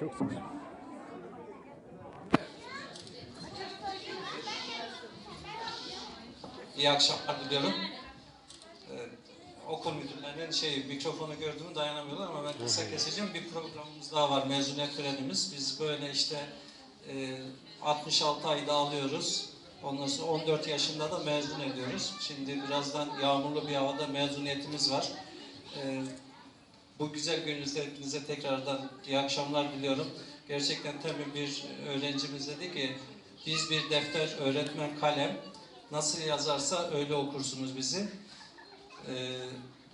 Çok ol. İyi akşamlar diliyorum. Ee, okul müdürlerinin şey mikrofonu gördüğümü dayanamıyorlar ama ben kısa keseceğim. Bir programımız daha var. Mezuniyet törenimiz. Biz böyle işte e, 66 ayda alıyoruz. Ondan sonra 14 yaşında da mezun ediyoruz. Şimdi birazdan yağmurlu bir havada mezuniyetimiz var. Ee, bu güzel gününüzde hepinize tekrardan iyi akşamlar diliyorum. Gerçekten tabii bir öğrencimiz dedi ki biz bir defter, öğretmen, kalem nasıl yazarsa öyle okursunuz bizi. Ee,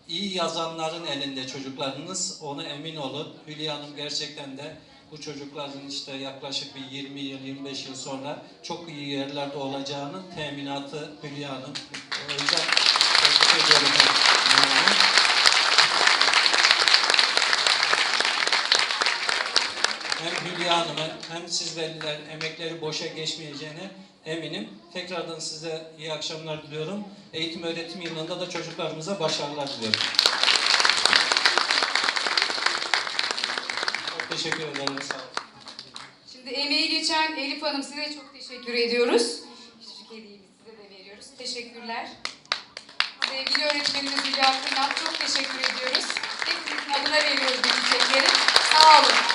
iyi yazanların elinde çocuklarınız, ona emin olun. Hülya Hanım gerçekten de bu çocukların işte yaklaşık bir 20 yıl, 25 yıl sonra çok iyi yerlerde olacağının teminatı Hülya Hanım. O yüzden teşekkür ediyorum. Hülya Hanım. Hem Hülya Hanım'ın hem siz veliler emekleri boşa geçmeyeceğine eminim. Tekrardan size iyi akşamlar diliyorum. Eğitim öğretim yılında da çocuklarımıza başarılar diliyorum. Çok teşekkür ederim. Sağ olun. Şimdi emeği geçen Elif Hanım size çok teşekkür ediyoruz. Küçücük hediyemizi size de veriyoruz. Teşekkürler. Sevgili öğretmenimiz Hülya Kırnat çok teşekkür ediyoruz. Hepinizin adına veriyoruz bu çiçekleri. Sağ olun.